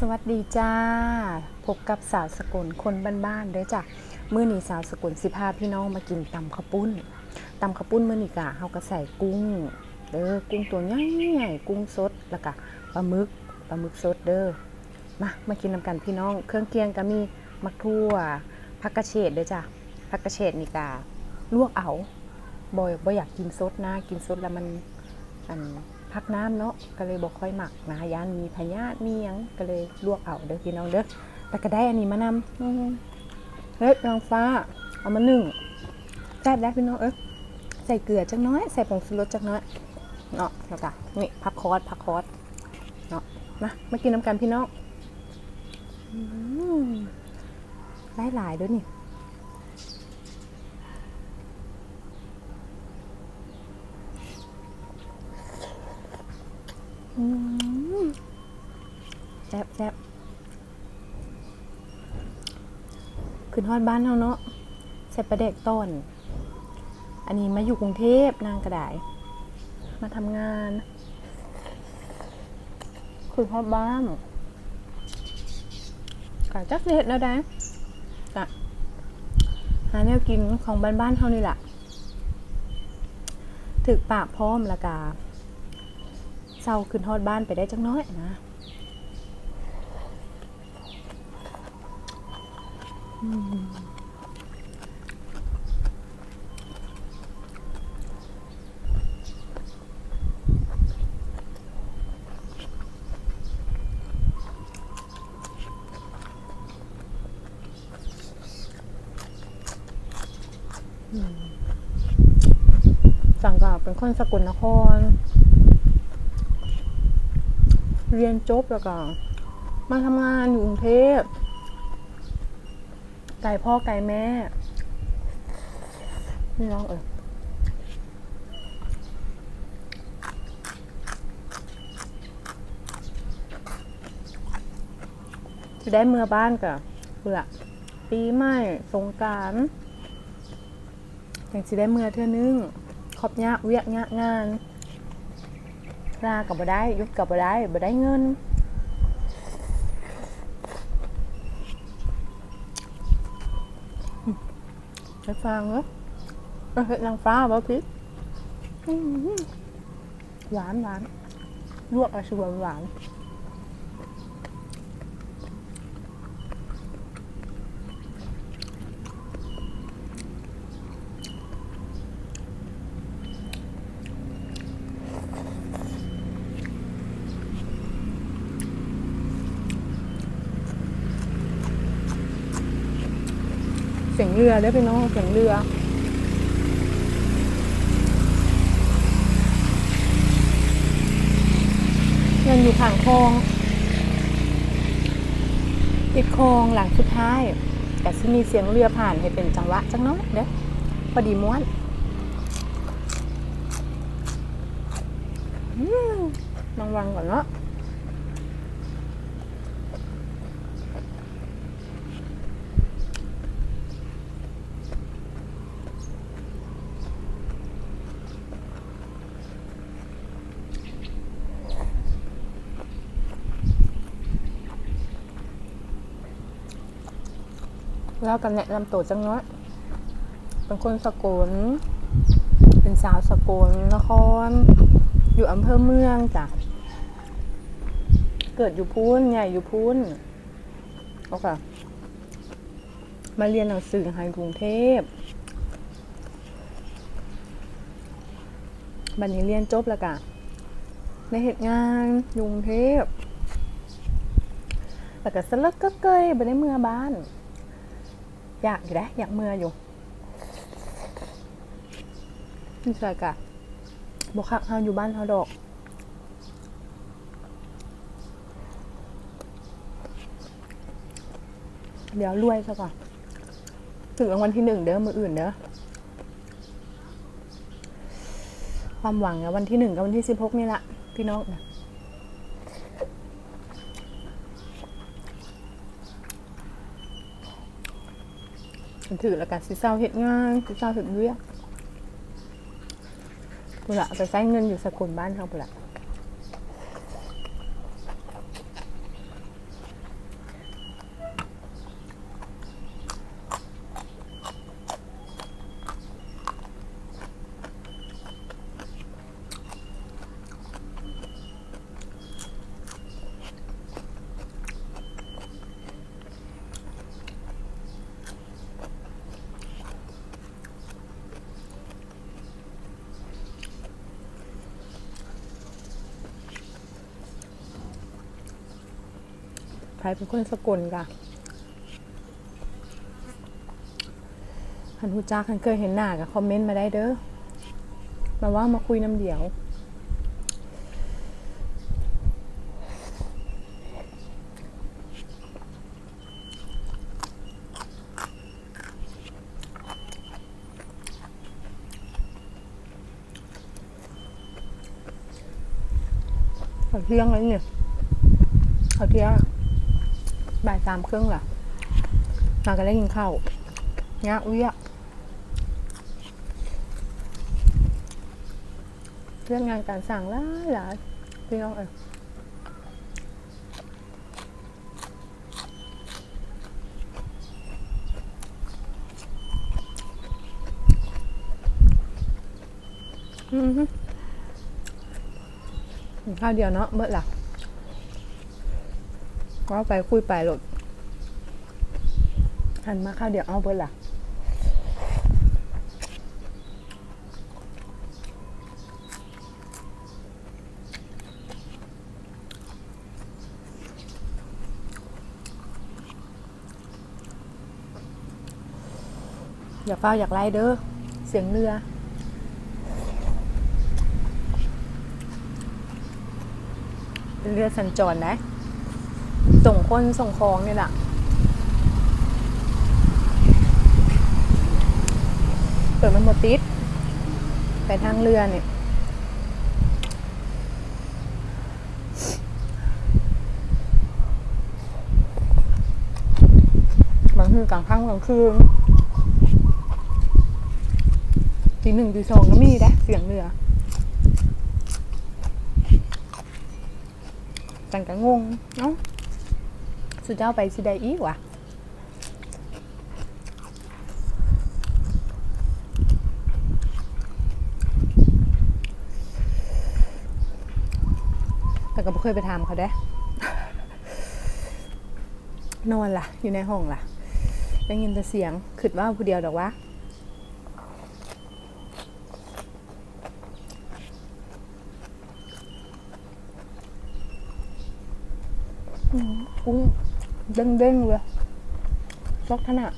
สวัสดีจ้า พบกับสาวสกุลคนบ้านๆเด้อจ้ะมื้อนี้สาวสกุลสิพาพี่น้องมากินตำข้าวปุ้นตำข้าวปุ้นมื้อนี้กะเฮาก็ใส่กุ้งเด้อกุ้งตัวใหญ่ๆกุ้งสดแล้วก็ปลาหมึกปลาหมึกสดเด้อมามากินนำกันพี่น้อง เครื่องเคียงก็มีมะทั่วผักกระเฉดเด้อจ้ะผักกระเฉดนี่กะลวกเอาบ่บ่อยากกินสดนะกินสดแล้วมันอัน พักน้ำเนาะก็เลยบอกค่อยหมักนะย่านมีพยาธิมีหยังก็เลยลวกเอาเด้อพี่น้องเด้อแต่ก็ได้อันนี้มานำอื้อหือเฮ้ยนางฟ้า เอามาหนึ่งแซ่บได้พี่น้องเอ้ยใส่เกลือจักน้อย ใส่ผงชูรสจักน้อยเนาะแล้วก็นี่ผักคอสผักคอสเนาะมามากินน้ำกันพี่น้องอื้อหือได้หลายด้วยนี่ แซ่บแซ่บขึ้นฮอดบ้านเฮาเนาะใส่ประเด็กต้น อันนี้มาอยู่กรุงเทพนางกระดาย มาทำงานขึ้นฮอดบ้านกะจักเด็ดแล้วได้กะหาแนวกินของบ้านๆเฮานี่แหละถึกปากพร้อมละกา เศร้าขึ้นฮอดบ้านไปได้จังน้อยนะสังกับเป็นคนสกลนคร เรียนจบแล้วก็มาทำงานอยู่กรุงเทพไก่พ่อไก่แม่นี่น้องเออจะได้เมื่อบ้านกับเพื่อปีใหม่สงกรารอย่างสิได้เมื่อเท่านึงขอบยากเวียกยากงาน ลากับบ่ได้หยุดกับบ่ได้บ่ได้เงินอืมไปฟังเหรอเอาเห็ดนางฟ้าบ่พี่อื้อหือหวานหวานลวก เสียงเรือได้อพี่น้องเสียงเรือเงินอยู่ข้างคลอง ติดคลองหลังสุดท้ายแต่ที่มีเสียงเรือผ่านให้เป็นจังหวะจังน้อยเด้อพอดีม้วนอืมลองวังก่อนเนาะ แล้วกันแนะนำตัวจังเน้อยเป็นคนสกล เป็นสาวสกลนคร อยู่อำเภอเมืองจ้ะ เกิดอยู่พุ้นใหญ่อยู่พุ้นโอเคมาเรียนหนังสือในกรุงเทพบัดนี้เรียนจบแล้วกะในเหตุงานกรุงเทพแล้วก็สลักก็เกยไปได้เมื่อบ้าน อยากอยู่นะอยากเมื่ออยู่นี่ใส่กะบกคักเฮาอยู่บ้านเฮาดอกเดี๋ยวรวยซะก่อนถึงรางวัลที่หนึ่งเด้อมืออื่นเด้อความหวังอะวันที่หนึ่งกับวันที่สิบหกนี่แหละพี่น้อง นะถือแล้วกันสิเศร้าเห็ดงานสิเศร้าเห็ดเวียกปุระไปใช้เงินอยู่สกุลบ้านเขาปุระ ใครเป็นคนสกลกะหันหูจักหันเคยเห็นหน้ากับคอมเมนต์มาได้เด้อ มาว่ามาคุยน้ำเดียวเขาเที่ยง บ่ายสามครึ่งล่ะมากันได้กินข้าวเนี้ยอุ้ยอะเรื่องงานการสั่งหลายหลายพี่น้องเอยอือข้าวเดียวเนาะเมื่อหลัก ก็ไปคุยไปหลดหันมาข้าวเดียวเอาเบิดล่ะอย่าเฝ้าอยากไล่เด้อ เสียงเรือเรือสัญจรนะ ส่งคนส่งของนี่แหละเปิดมันหมดติดไปทางเรือเนี่ยบางทีกลางค่ำกลางคืนทีหนึ่งทีสองก็มีนะเสียงเรือจังกะงงเอ้า สุดเจ้าไปสิได้อีกว่ะแต่ก็ไม่เคยไปถามเขาได้นอนล่ะ อยู่ในห้องล่ะได้ยินแต่เสียงคิดว่าผู้เดียวดอกวะอืมกุ้ง เด้งเด้งๆเลยลอกขนาด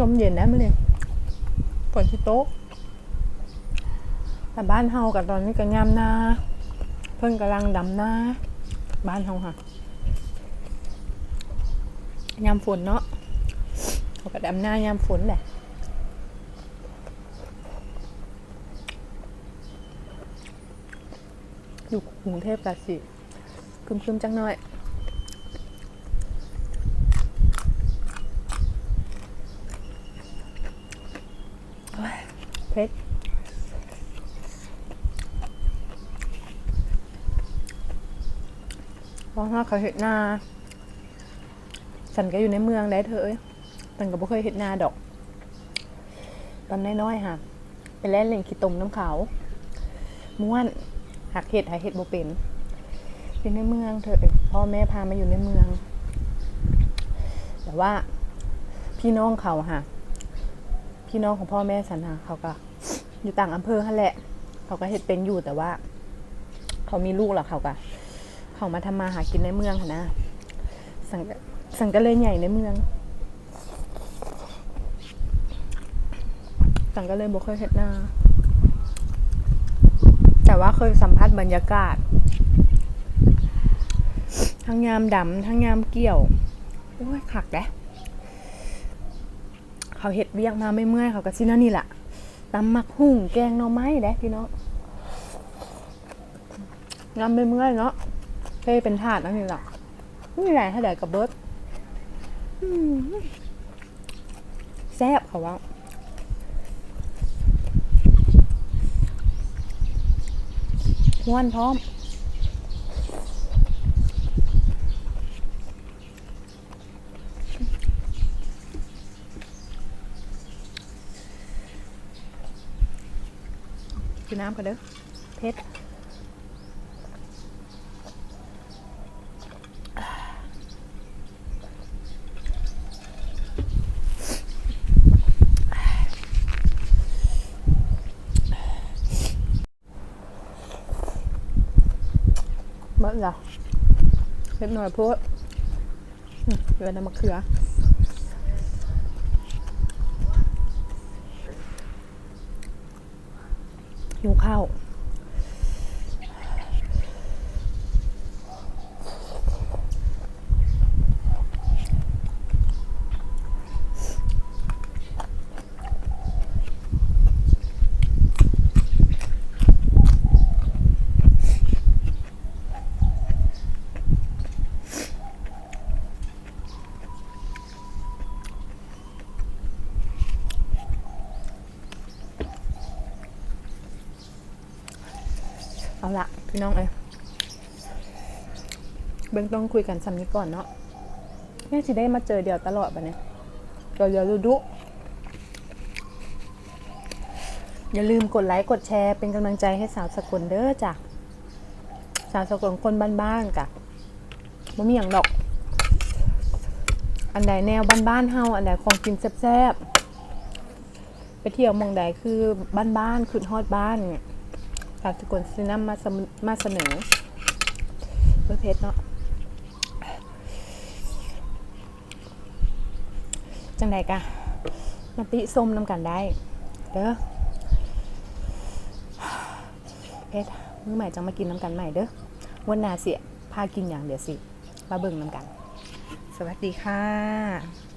ลมเย็นได้ไหมเนี่ยฝนที่โต๊ะแต่บ้านเฮากับตอนนี้ก็ยามนาเพิ่นกำลังดำนาบ้านเฮาค่ะยามฝนเนาะเขาก็ดำนายามฝนแหละ อยู่กรุงเทพกะสิคึมๆจังหน่อยโอ้ยเผ็ดเพราะถ้าเขาเห็ดนาฉันก็อยู่ในเมืองได้เธอเอ้ยฉันก็บ่เคยเห็ดนาดอก ตอนน้อยๆค่ะ ไปเล่นเล่นขี้ตมน้ำเขาม้วน หักเห็ดหาเห็ดบ่เป็นอยู่ในเมืองเธอเอ้ยพ่อแม่พามาอยู่ในเมือง แต่ว่าพี่น้องเขาค่ะ พี่น้องของพ่อแม่ฉันค่ะเขาก็อยู่ต่างอำเภอหั่แหละ เขาก็เห็ดเป็นอยู่แต่ว่า เขามีลูกแล้วเขาก็เขามาทำมาหากินในเมืองค่ะนะ สังสังก็เลยใหญ่ในเมือง สังก็เลยบอกเคยเห็นหน้า แต่ว่าเคยสัมผัสบรรยากาศ ทั้งยามดำทั้งยามเกี่ยวโอ้ยขักแดะเขาเห็ดเวียกมาไม่เมื่อยเขาก็ชินั่นนี่แหละตำมักหุ่งแกงหน่อไม้แดะพี่น้องงามไม่เมื่อยเนาะเคยเป็นถาดนั่นนี่แหละนี่แหละถ้าเดี๋ยวกับเบิร์ดแซ่บเขาว่า ม้วนพร้อม กินน้ำกันเด้อเพชรานเราเล็กน้อยเพราะอืมเดือนน้ำมะเขือหิวข้าว พี่น้องเอ้ยเบื้องต้องคุยกันซ้ำนี้ก่อนเนาะแม่สิได้มาเจอเดียวตลอดปะเนี่ยเดี๋ยวเดี๋ยวดูดุอย่าลืมกดไลค์กดแชร์เป็นกำลังใจให้สาวสกลเด้อจ้ะสาวสกลคนบ้านๆกะบ่มีอย่างดอก อันใดแนวบ้านๆเฮาอันใดของกินแซ่บๆไปเที่ยวมองใดคือบ้านๆขึ้นฮอดบ้านเนี่ย สาวสกลซีนัมมาสมาเสนอเบอร์เพชรเนาะจังใดกะมาติส้มน้ำกันได้ เด้อเพชรมื้อใหม่จังมากินน้ำกันใหม่เด้อวันนาเสียพากินอย่างเดี๋ยวสิ มาเบิ่งน้ำกัน สวัสดีค่ะ